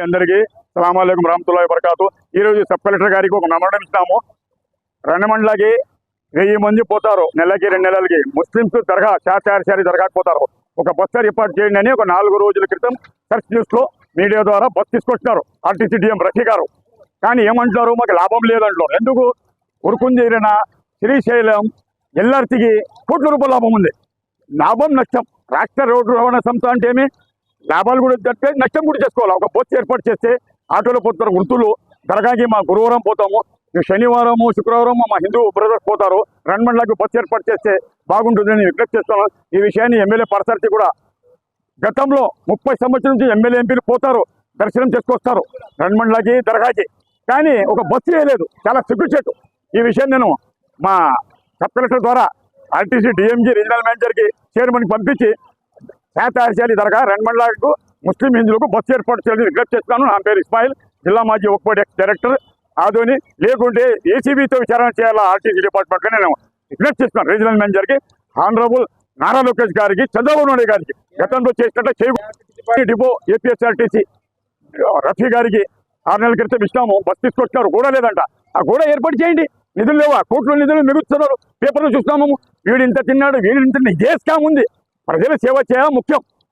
అందరికీ సలాంకం రామతుల్లా వరకాతు ఈరోజు sub collector గారికి ఒక మెమోరం ఇస్తాము. రెండు మండలకి వెయ్యి మంది పోతారు. నెలకి రెండు నెలలకి. ముస్లింస్ దర్గా చారి దర్గాకి పోతారు. ఒక బస్సు రిపోర్ట్ చేయండి అని ఒక నాలుగు రోజుల క్రితం సర్చ్ న్యూస్లో మీడియా ద్వారా బస్ తీసుకొచ్చినారు. ఆర్టీసీ డిఎం రఫీ గారు. కానీ ఏమంటున్నారు? మాకు లాభం లేదంటున్నారు. ఎందుకు? ఉరుకుంజీరిన శ్రీశైలం ఎల్ఆర్తికి కోట్ల రూపాయల లాభం ఉంది. లాభం నష్టం. రాష్ట్ర రోడ్డు రవాణా సంస్థ అంటే ఏమి? లాభాలు కూడా జరిపితే నష్టం కూడా చేసుకోవాలి ఒక బస్సు ఏర్పాటు చేస్తే ఆటోలో పోతారు వృత్తులు దర్గాకి మా గురువారం పోతాము. శనివారము శుక్రవారం మా హిందూ బ్రదర్స్ పోతారు. రెండు బస్సు ఏర్పాటు చేస్తే బాగుంటుందని విజ్ఞప్తి చేస్తాను ఈ విషయాన్ని ఎమ్మెల్యే పరసర్తి కూడా గతంలో ముప్పై సంవత్సరం నుంచి ఎమ్మెల్యే ఎంపీలు పోతారు. దర్శనం చేసుకొస్తారు. రెండు మండలకి దర్గాకి. కానీ ఒక బస్సు వేయలేదు. చాలా సిగ్గుచేటు. ఈ విషయం నేను మా సబ్ కలెక్టర్ ద్వారా ఆర్టీసీ డిఎంజీ రీజనల్ మేనేజర్కి చైర్మన్కి పంపించి శాతారిశాలి దర్గా రెండు మండలాలకు ముస్లిం హిందువులకు బస్సు ఏర్పాటు చేయాలని విజ్ఞప్తి చేస్తున్నాను. నా పేరు ఇస్మాయిల్. జిల్లా మాజీ ఒక్కటి డైరెక్టర్ ఆదోని. లేకుంటే ఏసీబీతో విచారణ చేయాలా? ఆర్టీసీ డిపార్ట్మెంట్గా నేను విజ్ఞప్తి చేస్తున్నాను. రీజనల్ మేనేజర్కి ఆనరబుల్ నారా లోకేష్ గారికి చంద్రబాబు నాయుడు గారికి గతంలో చేసినట్టు చేయ డిపో ఏపీఎస్ఆర్టీసీ రఫీ గారికి ఆరు నెలల క్రితం ఇస్తాము బస్ తీసుకొచ్చినారు. కూడా లేదంట. ఆ కూడా ఏర్పాటు చేయండి. నిధులు లేవా? కోట్ల నిధులు మిగులుతున్నారు పేపర్లో చూస్తున్నాము. వీడు ఇంత తిన్నాడు. వీడు ఇంత ఇదే స్కామ్ ఉంది? ప్రజల సేవ చేయడం ముఖ్యం.